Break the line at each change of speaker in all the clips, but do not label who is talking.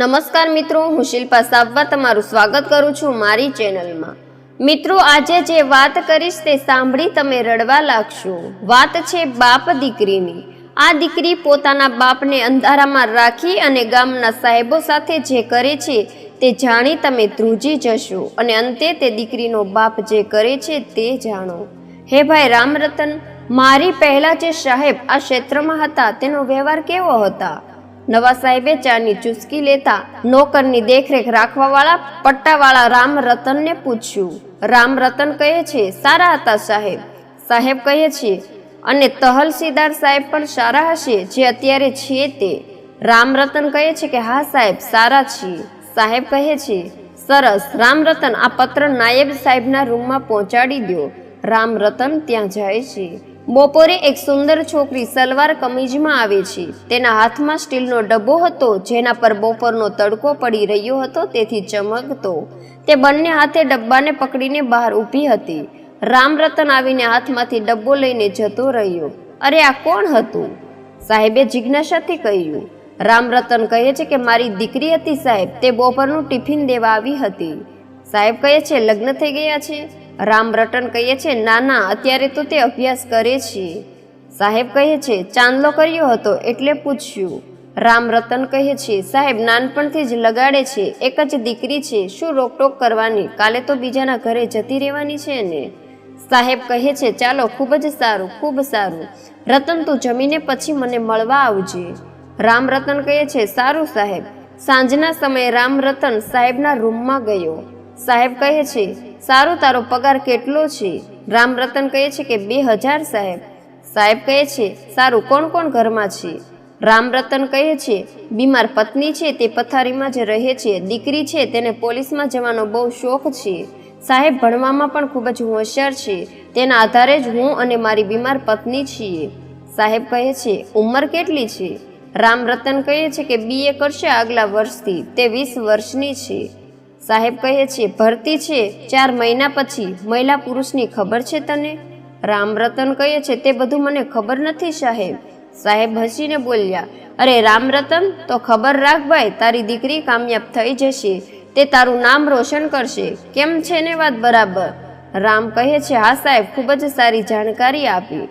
નમસ્કાર મિત્રો, હું શિલ્પા સાવવા તમારું સ્વાગત કરું છું મારી ચેનલમાં. મિત્રો, આજે જે વાત કરીશ તે સાંભળી તમે રડવા લાગશો. વાત છે બાપ દીકરીની. આ દીકરી પોતાના બાપને અંધારામાં રાખી અને ગામના સાહેબો સાથે જે કરે છે તે જાણી તમે ધ્રુજી જશો અને અંતે તે દીકરીનો બાપ જે કરે છે તે જાણો. હે ભાઈ રામરતન, મારી પહેલાં જે સાહેબ આ ક્ષેત્રમાં હતા તેનો વ્યવહાર કેવો હતા? નવા સાહેબે ચાની ચુસ્કી લેતા નોકરની દેખરેખ રાખવાવાળા પટ્ટાવાળા રામ રતનને પૂછ્યું. રામ રતન કહે છે, સારા હતા સાહેબ. સાહેબ કહે છે, અને તહલસીદાર સાહેબ પણ સારા હશે જે અત્યારે છે તે. રામ રતન કહે છે કે, હા સાહેબ, સારા છીએ. સાહેબ કહે છે, સરસ રામ રતન આ પત્ર નાયબ સાહેબના રૂમમાં પહોંચાડી દો રામ રતન ત્યાં જાય છે. બપોરે એક સુંદર છોકરી સલવાર કમીજમાં આવે છે. તેના હાથમાં સ્ટીલનો ડબ્બો હતો, જેના પર બપોરનો તડકો પડી રહ્યો હતો, તેથી ચમકતો. તે બંને હાથે ડબ્બાને પકડીને બહાર ઊભી હતી. રામરતન આવીને હાથમાંથી ડબ્બો લઈને જતો રહ્યો. અરે, આ કોણ હતું? સાહેબે જિજ્ઞાસાથી કહ્યું. રામરતન કહે છે કે, મારી દીકરી હતી સાહેબ. તે બપોરનું ટિફિન દેવા આવી હતી. સાહેબ કહે છે, લગ્ન થઈ ગયા છે? રામ રટન કહે છે ના ના અત્યારે તો તે અભ્યાસ કરે છે. સાહેબ કહે છે, ચાંદલો કર્યો હતો એટલે પૂછ્યું. રામ રતન કહે છે, સાહેબ, નાનપણથી જ લગાડે છે, એક જ દીકરી છે, શું રોકટોક કરવાની? કાલે તો બીજાના ઘરે જતી રહેવાની છે ને? સાહેબ કહે છે, ચાલો, ખૂબ જ સારું, ખૂબ સારું. રતન, તું જમીને પછી મને મળવા આવજે. રામ રતન કહે છે, સારું, સાહેબ. સાંજના સમયે રામ રતન સાહેબના રૂમમાં ગયો. સાહેબ કહે છે સારું તારો પગાર કેટલો છે? રામ રતન કહે છે કે બે હજાર સાહેબ. સાહેબ કહે છે, સારું, કોણ કોણ ઘરમાં છે? રામ રતન કહે છે, બીમાર પત્ની છે, તે પથારીમાં જ રહે છે. દીકરી છે, તેને પોલીસમાં જવાનો બહુ શોખ છે. સાહેબ, ભણવામાં પણ ખૂબ જ હોશિયાર છે. તેના આધારે જ હું અને મારી બીમાર પત્ની છીએ. સાહેબ કહે છે, ઉંમર કેટલી છે? રામ રતન કહે છે કે બીએ કરશે આગલા વર્ષથી. તે વીસ વર્ષની છે. સાહેબ કહે છે, ભરતી છે, ચાર મહિના પછી મહિલા પુરુષની ખબર છે તને? રામ રતન કહે છે, તે બધું મને ખબર નથી સાહેબ. સાહેબ હસીને બોલ્યા, અરે રામ રતન, તો ખબર રાખ ભાઈ, તારી દીકરી કામયાબ થઈ જશે. તે તારું નામ રોશન કરશે. કેમ છે ને વાત બરાબર? રામ કહે છે, હા સાહેબ, ખૂબ જ સારી જાણકારી આપી.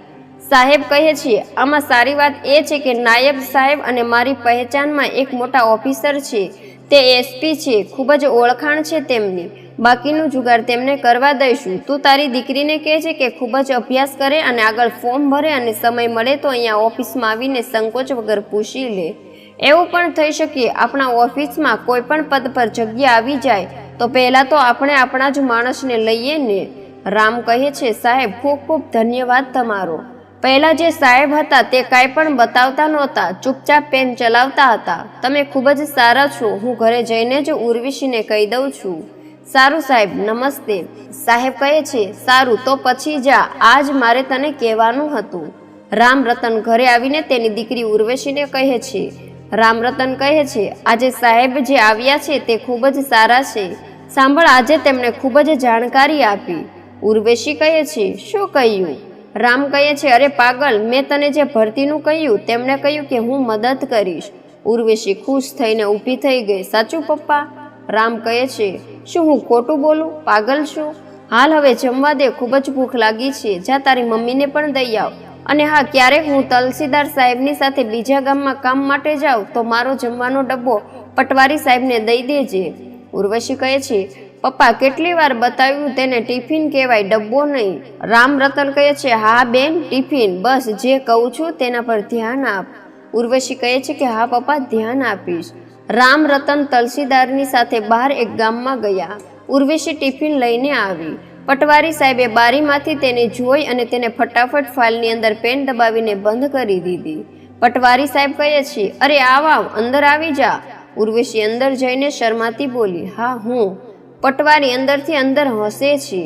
સાહેબ કહે છે, આમાં સારી વાત એ છે કે નાયબ સાહેબ અને મારી પહેચાનમાં એક મોટા ઓફિસર છે. તે એસપી છે, ખૂબ જ ઓળખાણ છે તેમની. બાકીનું જુગાર તેમને કરવા દઈશું. તું તારી દીકરીને કહે છે કે ખૂબ જ અભ્યાસ કરે અને આગળ ફોર્મ ભરે અને સમય મળે તો અહીંયા ઓફિસમાં આવીને સંકોચ વગર પૂછી લે. એવું પણ થઈ શકે. આપણા ઓફિસમાં કોઈ પણ પદ પર જગ્યા આવી જાય, તો પહેલાં તો આપણે આપણા જ માણસને લઈએ ને. રામ કહે છે, સાહેબ, ખૂબ ખૂબ ધન્યવાદ તમારો. પહેલા જે સાહેબ હતા તે કાંઈ પણ બતાવતા નહોતા, ચૂપચાપ પેન ચલાવતા હતા. તમે ખૂબ જ સારા છો, હું ઘરે જઈને જ ઉર્વિશીને કહી દઉં છું. સારું સાહેબ, નમસ્તે. સાહેબ કહે છે, સારું, તો પછી જા, આજ મારે તને કહેવાનું હતું. રામ રતન ઘરે આવીને તેની દીકરી ઉર્વશીને કહે છે. રામ રતન કહે છે, આજે સાહેબ જે આવ્યા છે તે ખૂબ જ સારા છે. સાંભળ, આજે તેમણે ખૂબ જ જાણકારી આપી. ઉર્વેશી કહે છે? શું કહ્યું? રામ કહે છે, અરે પાગલ, મેં તને જે ભરતીનું કહ્યું, તેમણે કહ્યું કે હું મદદ કરીશ. ઉર્વેશી ખુશ થઈને ઊભી થઈ ગઈ. સાચું, પપ્પા? રામ કહે છે, શું હું ખોટું બોલું? પાગલ છું? હાલ હવે જમવા દે, ખૂબ જ ભૂખ લાગી છે. જા, તારી મમ્મીને પણ દઈ આવ. અને હા, ક્યારેક હું તલસીદાર સાહેબની સાથે બીજા ગામમાં કામ માટે જાઉં, તો મારો જમવાનો ડબ્બો પટવારી સાહેબને દઈ દેજે. ઉર્વશી કહે છે પપ્પા કેટલી વાર બતાવ્યું તેને ટિફિન કહેવાય ડબ્બો નહીં. રામ રતન કહે છે, હા બેન, ટિફિન. બસ, જે કહું છું તેના પર ધ્યાન આપ. ઉર્વશી કહે છે કે, હા પપ્પા, ધ્યાન આપીશ. રામ રતન તલસીદારની સાથે બહાર એક ગામમાં ગયા. ઉર્વશી ટિફિન લઈને આવી. પટવારી સાહેબે બારીમાંથી તેને જોઈ અને તેને ફટાફટ ફાઇલની અંદર પેન દબાવીને બંધ કરી દીધી. પટવારી સાહેબ કહે છે, અરે આવ અંદર આવી જા. ઉર્વશી અંદર જઈને શરમાતી બોલી, હા, હું. પટવારી અંદરથી અંદર હસે છે.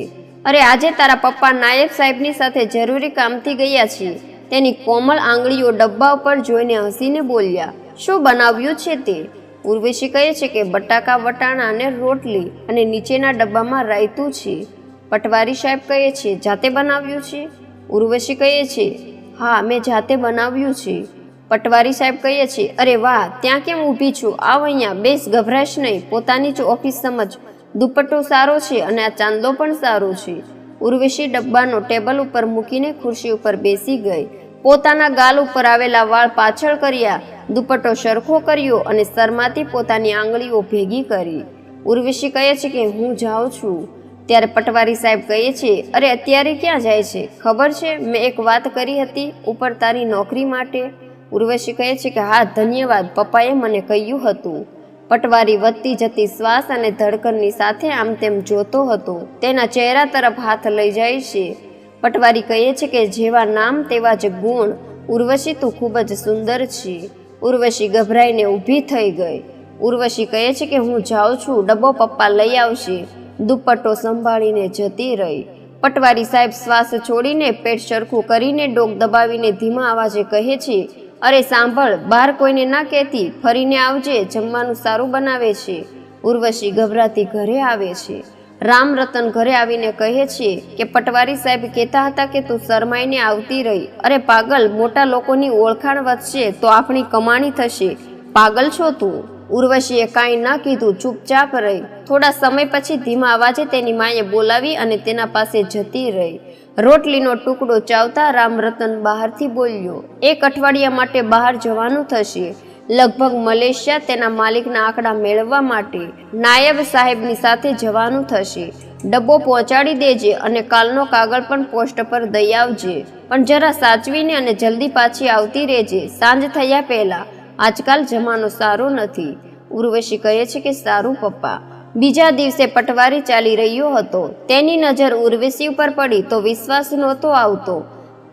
અરે આજે તારા પપ્પા નાયબ સાહેબની સાથે જરૂરી કામથી ગયા છે. તેની કોમળ આંગળીઓ ડબ્બા ઉપર જોઈને હસીને બોલ્યા, શું બનાવ્યું છે તે? ઉર્વશી કહે છે કે બટાકા, વટાણા અને રોટલી અને નીચેના ડબ્બામાં રાયતું છે. પટવારી સાહેબ કહે છે, જાતે બનાવ્યું છે? ઉર્વશી કહે છે, હા, મેં જાતે બનાવ્યું છે. પટવારી સાહેબ કહીએ છે, અરે વાહ, ત્યાં કેમ ઊભી છું? આવ અહીંયા, બેસ, ગભરાશ નહીં. પોતાની જ ઓફિસ સમજ. દુપટ્ટો સારો છે અને આ ચાંદલો પણ સારો છે. ઉર્વશી ડબ્બાનો ટેબલ ઉપર મૂકીને ખુરશી ઉપર બેસી ગઈ. પોતાના ગાલ ઉપર આવેલા વાળ પાછળ કર્યા. દુપટ્ટો સરખો કર્યો અને શરમાથી પોતાની આંગળીઓ ભેગી કરી. ઉર્વશી કહે છે કે, હું જાઉં છું. ત્યારે પટવારી સાહેબ કહે છે, અરે, અત્યારે ક્યાં જાય છે? ખબર છે? મેં એક વાત કરી હતી ઉપર તારી નોકરી માટે. ઉર્વશી કહે છે કે, હા, ધન્યવાદ. પપ્પાએ મને કહ્યું હતું. પટવારી વધતી જતી શ્વાસ અને ધડકનની સાથે આમ તેમ જોતો હતો. તેના ચહેરા તરફ હાથ લઈ જાય છે. પટવારી કહે છે કે જેવા નામ તેવા જ ગુણ. ઉર્વશી તું ખૂબ જ સુંદર છે. ઉર્વશી ગભરાઈને ઊભી થઈ ગઈ. ઉર્વશી કહે છે કે હું જાઉં છું, ડબ્બો પપ્પા લઈ આવશે. દુપટ્ટો સંભાળીને જતી રહી. પટવારી સાહેબ શ્વાસ છોડીને પેટ સરખું કરીને ડોક દબાવીને ધીમા અવાજે કહે છે અરે સાંભળ, બહાર કોઈને ના કહેતી, ફરીને આવજે, જમવાનું સારું બનાવે છે. ઉર્વશી ગભરાતી ઘરે આવે છે. રામ રતન ઘરે આવીને કહે છે કે પટવારી સાહેબ કહેતા હતા કે તું શરમાઈને આવતી રહી. અરે પાગલ, મોટા લોકોની ઓળખાણ વધશે તો આપણી કમાણી થશે. પાગલ છો તું. ઉર્વશીએ કાંઈ ન કીધું, ચૂપચાપ રહી. થોડા સમય પછી ધીમા અવાજે તેની માએ બોલાવી અને તેના પાસે જતી રહી. રોટલીનો ટુકડો ચાવતા રામરતન બહારથી બોલ્યો, એક અઠવાડિયા માટે બહાર જવાનું થશે. લગભગ મલેશિયા તેના માલિકના આંકડા મેળવવા માટે નાયબ સાહેબની સાથે જવાનું થશે. ડબ્બો પહોંચાડી દેજે અને કાલનો કાગળ પણ પોસ્ટ પર દઈ આવજે. પણ જરા સાચવીને અને જલ્દી પાછી આવતી રહેજે. સાંજ થયા પહેલા આજકાલ જમાનો સારો નથી. ઉર્વશી કહે છે કે, સારું પપ્પા, બીજા દિવસે પટવારી ચાલી રહ્યો હતો. તેની નજર ઉર્વશી ઉપર પડી તો વિશ્વાસ નહોતો આવતો.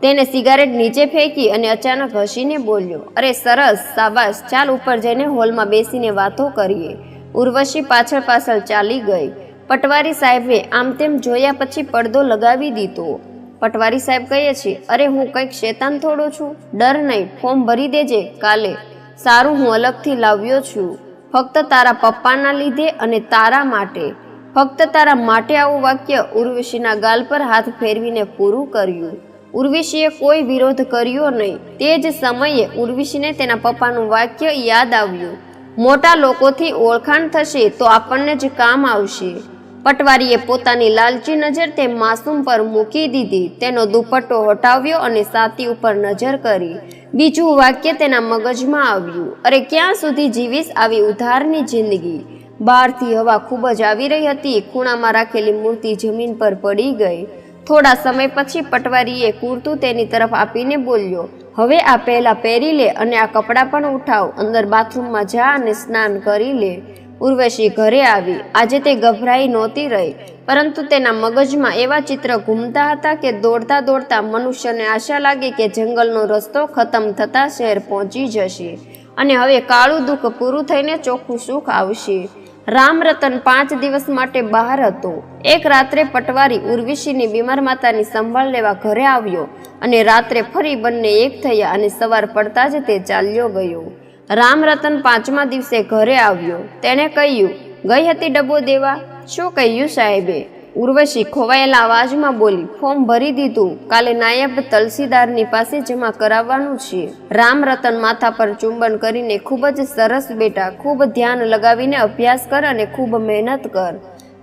તેને સિગારેટ નીચે ફેંકી અને અચાનક હસીને બોલ્યો, અરે, સરસ સાબાસ ચાલ ઉપર જઈને હોલમાં બેસીને વાતો કરીએ. ઉર્વશી પાછળ પાછળ ચાલી ગઈ. પટવારી સાહેબે આમ તેમ જોયા પછી પડદો લગાવી દીધો. પટવારી સાહેબ કહે છે, અરે, હું કંઈક શેતાન થોડો છું. ડર નહીં, ફોર્મ ભરી દેજે કાલે. સારું હું અલગથી લાવ્યો છું. ફક્ત તારા પપ્પાના લીધે અને તારા માટે. ફક્ત તારા માટે આવું વાક્ય ઉર્વશીના ગાલ પર હાથ ફેરવીને પૂરું કર્યું. ઉર્વિશીએ કોઈ વિરોધ કર્યો નહીં. તે જ સમયે ઉર્વિશીને તેના પપ્પાનું વાક્ય યાદ આવ્યું. મોટા લોકોથી ઓળખાણ થશે તો આપણને જ કામ આવશે. પટવારીએ પોતાની લાલચી નજર તે માસૂમ પર મૂકી દીધી. તેનો દુપટ્ટો હટાવ્યો અને સાતી ઉપર નજર કરી. બીજું વાક્ય તેના મગજમાં આવ્યું. અરે, ક્યાં સુધી જીવીશ આવી ઉધારની જિંદગી? બહારથી હવા ખૂબ જ આવી રહી હતી. ખૂણામાં રાખેલી મૂર્તિ જમીન પર પડી ગઈ. થોડા સમય પછી પટવારીએ કુર્તું તેની તરફ આપીને બોલ્યો, હવે આ પહેલાં પહેરી લે અને આ કપડાં પણ ઉઠાવ. અંદર બાથરૂમમાં જા અને સ્નાન કરી લે. ઉર્વશી ઘરે આવી. આજે તે ગભરાઈ નહોતી રહી, પરંતુ તેના મગજમાં એવા ચિત્ર ઘૂમતા હતા કે દોડતા દોડતા મનુષ્યને આશા લાગી કે જંગલનો રસ્તો ખતમ થતાં શહેર પહોંચી જશે અને હવે કાળું દુઃખ પૂરું થઈને ચોખ્ખું સુખ આવશે. રામરતન પાંચ દિવસ માટે બહાર હતો. એક રાત્રે પટવારી ઉર્વિશીની બીમાર માતાની સંભાળ લેવા ઘરે આવ્યો અને રાત્રે ફરી બંને એક થયા અને સવાર પડતા જ તે ચાલ્યો ગયો. રામરતન પાંચમા દિવસે ઘરે આવ્યો. તેણે કહ્યું, ગઈ હતી ડબ્બો દેવા? શું કહ્યું સાહેબે? ઉર્વશી ખોવાયેલા અવાજમાં બોલી, ફોર્મ ભરી દીધું. કાલે નાયબ તલસીદારની પાસે જમા કરાવવાનું છે. રામરતન માથા પર ચુંબન કરીને, ખૂબ જ સરસ બેટા, ખૂબ ધ્યાન લગાવીને અભ્યાસ કર અને ખૂબ મહેનત કર.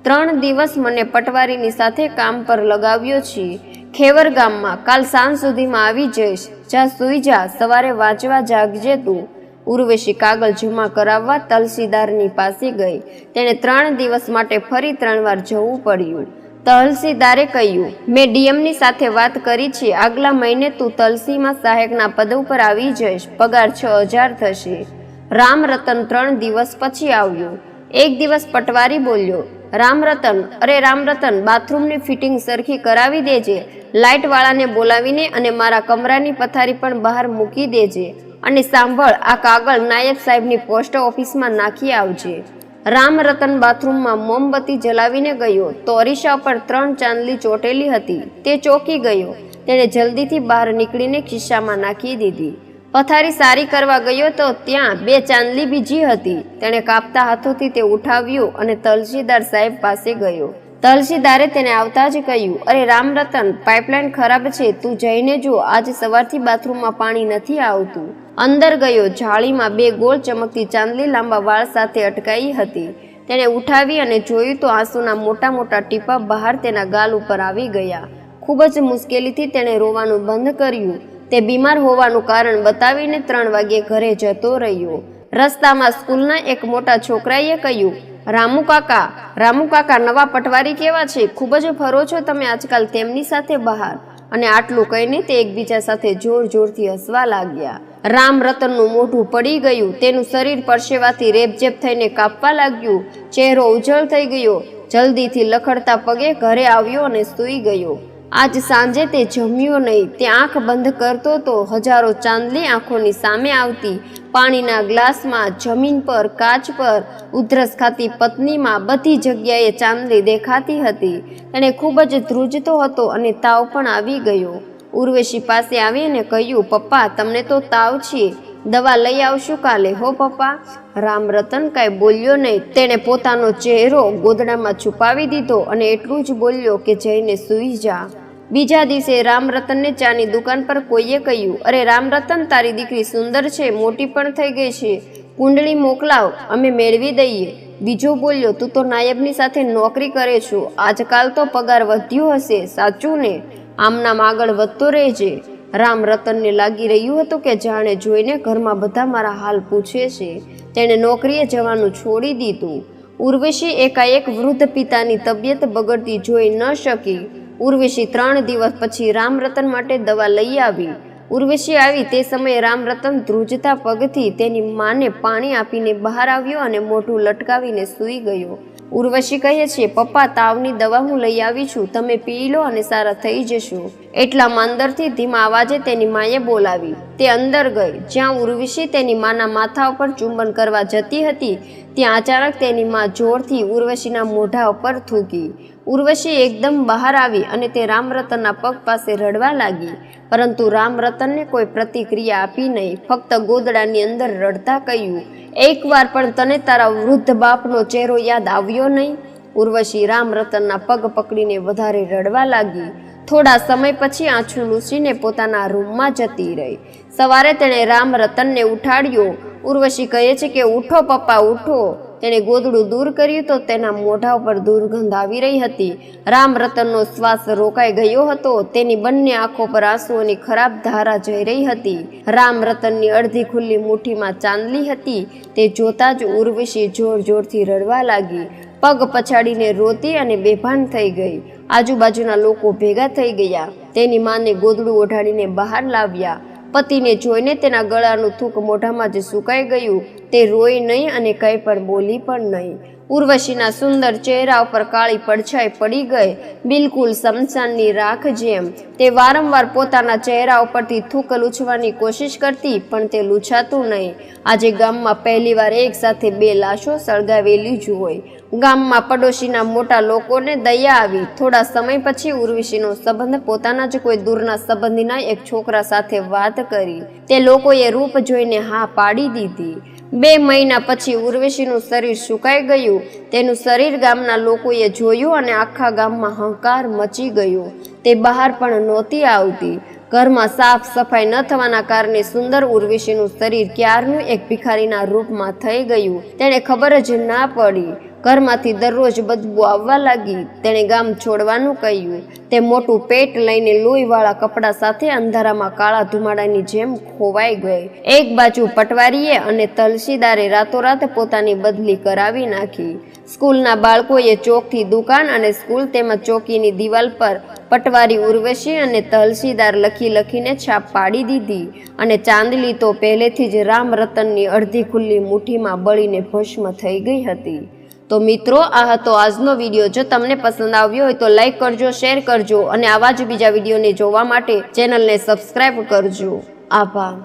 ત્રણ દિવસ મને પટવારીની સાથે કામ પર લગાવ્યો છે. ખેવર ગામમાં કાલ સાંજ સુધીમાં આવી જઈશ. જા, સુઈ જા, સવારે વાંચવા જાગજે તું. ઉર્વશી કાગળ જમા કરાવવા તલસીદારની પાસે ગઈ. તેણે ત્રણ દિવસ માટે ફરી ત્રણ વાર જવું પડ્યું. તહસીલદારે કહ્યું, મેં ડીએમની સાથે વાત કરી છે. આગલા મહિને તું તલસીમાં સહાયકના પદ ઉપર આવી જઈશ. પગાર છ હજાર થશે. રામ રતન ત્રણ દિવસ પછી આવ્યો. એક દિવસ પટવારી બોલ્યો, રામરતન, અરે રામરતન, બાથરૂમની ફિટિંગ સરખી કરાવી દેજે. લાઇટવાળાને બોલાવીને અને મારા કમરાની પથારી પણ બહાર મૂકી દેજે. અને સાંભળ, આ કાગળ નાયબ સાહેબની પોસ્ટ ઓફિસમાં નાખી આવજે. રામ રતન બાથરૂમમાં મોમબત્તી જલાવીને ગયો તો અરીસા પર ત્રણ ચાંદલી ચોટેલી હતી. તે ચોકી ગયો. તેણે જલ્દીથી બહાર નીકળીને ખિસ્સામાં નાખી દીધી. પથારી સારી કરવા ગયો તો ત્યાં બે ચાંદલી બીજી હતી. તેણે કાપતા હાથોથી તે ઉઠાવ્યું અને તલસીદાર સાહેબ પાસે ગયો. તહસીલદારે તેને આવતા જ કહ્યું, અરે રામરતન પાઇપલાઇન ખરાબ છે, તું જઈને જો, આજ સવારથી બાથરૂમમાં પાણી નથી આવતું. અંદર ગયો, જાળીમાં બે ગોળ ચમકતી ચાંદલી લાંબા વાળ સાથે અટકાઈ હતી. તેણે ઉઠાવી અને જોયું તો આંસુના મોટા મોટા ટીપા બહાર તેના ગાલ ઉપર આવી ગયા. ખૂબ જ મુશ્કેલીથી તેણે રોવાનું બંધ કર્યું. તે બીમાર હોવાનું કારણ બતાવીને ત્રણ વાગ્યે ઘરે જતો રહ્યો. રસ્તામાં સ્કૂલના એક મોટા છોકરાએ કહ્યું રામુ કાકા રામુ કાકા, નવા પટવારી કેવા છે? ખૂબ જ ફરો છો તમે આજકાલ તેમની સાથે બહાર. અને આટલું કહીને તે એકબીજા સાથે જોર જોરથી હસવા લાગ્યા. રામ રતનનું મોઢું પડી ગયું, તેનું શરીર પરસેવાથી રેપઝેપ થઈને કાપવા લાગ્યું. ચહેરો ઉજળ થઈ ગયો. જલ્દીથી લખડતા પગે ઘરે આવ્યો અને સૂઈ ગયો. આજ સાંજે તે જમ્યો નહીં. તે આંખ બંધ કરતો તો હજારો ચાંદલી આંખોની સામે આવતી. પાણીના ગ્લાસમાં, જમીન પર, કાચ પર, ઉધરસ ખાતી પત્નીમાં બધી જગ્યાએ ચાંદલી દેખાતી હતી. તેણે ખૂબ જ ધ્રુજતો હતો અને તાવ પણ આવી ગયો. ઉર્વશી પાસે આવીને કહ્યું, પપ્પા, તમને તો તાવ છે. દવા લઈ આવશું કાલે, હો પપ્પા. રામ રતન કાંઈ બોલ્યો નહીં. તેણે પોતાનો ચહેરો ગોદડામાં છુપાવી દીધો અને એટલું જ બોલ્યો કે જઈને સૂઈ જા. બીજા દિવસે રામ રતનને ચાની દુકાન પર કોઈએ કહ્યું, અરે રામ રતન તારી દીકરી સુંદર છે, મોટી પણ થઈ ગઈ છે. કુંડળી મોકલાવ, અમે મેળવી દઈએ. બીજો બોલ્યો, તું તો નાયબની સાથે નોકરી કરે છો. આજકાલ તો પગાર વધ્યો હશે, સાચું ને? આમનામ આગળ વધતો રહેજે. રામ રતનને લાગી રહ્યું હતું કે જાણે જોઈને ઘરમાં બધા મારા હાલ પૂછે છે. તેણે નોકરીએ જવાનું છોડી દીધું. ઉર્વશી એકાએક વૃદ્ધ પિતાની તબિયત બગડતી જોઈ ન શકી. ઉર્વશી ત્રણ દિવસ પછી રામ રતન માટે દવા લઈ આવી. ઉર્વશી આવી તે સમયે રામ રતન ધ્રુજતા પગથી તેની માને પાણી આપીને બહાર આવ્યો અને મોઢું લટકાવીને સૂઈ ગયો. ઉર્વશી કહે છે, પપ્પા, તાવની દવા હું લઈ આવી છું. તમે પી લો અને સારા થઈ જશો. એટલામાં અંદરથી ધીમા અવાજે તેની માએ બોલાવી. તે અંદર ગઈ. જ્યાં ઉર્વશી તેની માના માથા ઉપર ચુંબન કરવા જતી હતી, ત્યાં અચાનક તેની મા જોરથી ઉર્વશીના મોઢા ઉપર થૂકી. ઉર્વશી એકદમ બહાર આવી અને તે રામરતનના પગ પાસે રડવા લાગી. પરંતુ રામરતનને કોઈ પ્રતિક્રિયા આપી નહીં. ફક્ત ગોદડાની અંદર રડતા કહ્યું, એકવાર પણ તને તારા વૃદ્ધ બાપનો ચહેરો યાદ આવ્યો નહીં? ઉર્વશી રામરતનના પગ પકડીને વધારે રડવા લાગી. થોડા સમય પછી આંછું લૂસીને પોતાના રૂમમાં જતી રહી. સવારે તેણે રામ રતનને ઉઠાડ્યો. ઉર્વશી કહે છે કે, ઉઠો પપ્પા, ઉઠો. તેણે ગોદડું દૂર કર્યું તો તેના મોઢા ઉપર દુર્ગંધ આવી રહી હતી. રામ રતનનો શ્વાસ રોકાઈ ગયો હતો. તેની બંને આંખો પર આંસુઓની ખરાબ ધારા જઈ રહી હતી. રામ રતનની અડધી ખુલ્લી મુઠ્ઠીમાં ચાંદલી હતી. તે જોતા જ ઉર્વશી જોર જોરથી રડવા લાગી. પગ પછાડીને રોતી અને બેભાન થઈ ગઈ. આજુબાજુના લોકો ભેગા થઈ ગયા. તેની માને ગોદડું ઓઢાડીને બહાર લાવ્યા. પતિને જોઈને તેના ગળાનું થૂક મોઢામાં જ સુકાઈ ગયું. તે રોઈ નહીં અને કંઈ પણ બોલી પણ નહીં. ઉર્વશીના સુંદર ચહેરા ઉપર કાળી પડછાઈ પડી ગઈ. બિલકુલ સમસાનની રાખ જેમ. તે વારંવાર પોતાના ચહેરા ઉપરથી થૂક લૂછવાની કોશિશ કરતી, પણ તે લૂછાતું નહીં. આજે ગામમાં પહેલીવાર એક સાથે બે લાશો સળગાવેલી જ હોય. ગામમાં પડોશીના મોટા લોકોને દયા આવી. થોડા સમય પછી ઉર્વશીનો સંબંધ પોતાના જ કોઈ દૂરના સંબંધીના એક છોકરા સાથે વાત કરી. તે લોકોએ રૂપ જોઈને હા પાડી દીધી. બે મહિના પછી ઉર્વશીનું શરીર સુકાઈ ગયું. તેનું શરીર ગામના લોકોએ જોયું અને આખા ગામમાં હંકાર મચી ગયો. તે બહાર પણ નહોતી આવતી. ઘરમાં સાફ સફાઈ ન થવાના કારણે સુંદર ઉર્વશીનું શરીર ક્યારનું એક ભિખારીના રૂપમાં થઈ ગયું. તેણે ખબર જ ના પડી. ઘરમાંથી દરરોજ બદબુ આવવા લાગી. તેણે ગામ છોડવાનું કહ્યું. તે મોટું પેટ લઈને લોહીવાળા કપડાં સાથે અંધારામાં કાળા ધુમાડાની જેમ ખોવાઈ ગઈ. એક બાજુ પટવારીએ અને તલસીદારે રાતોરાત પોતાની બદલી કરાવી નાખી. સ્કૂલના બાળકોએ ચોકથી દુકાન અને સ્કૂલ તેમજ ચોકીની દિવાલ પર પટવારી ઉર્વશી અને તહસીલદાર લખી લખીને છાપ પાડી દીધી અને ચાંદલી તો પહેલેથી જ રામ રતનની અડધી ખુલ્લી મુઠ્ઠીમાં બળીને ભસ્મ થઈ ગઈ હતી. તો મિત્રો, આ હતો આજનો વીડિયો. જો તમને પસંદ આવ્યો હોય તો લાઈક કરજો, શેર કરજો અને આવા જ બીજા વિડીયોને જોવા માટે ચેનલને સબસ્ક્રાઈબ કરજો. આભાર.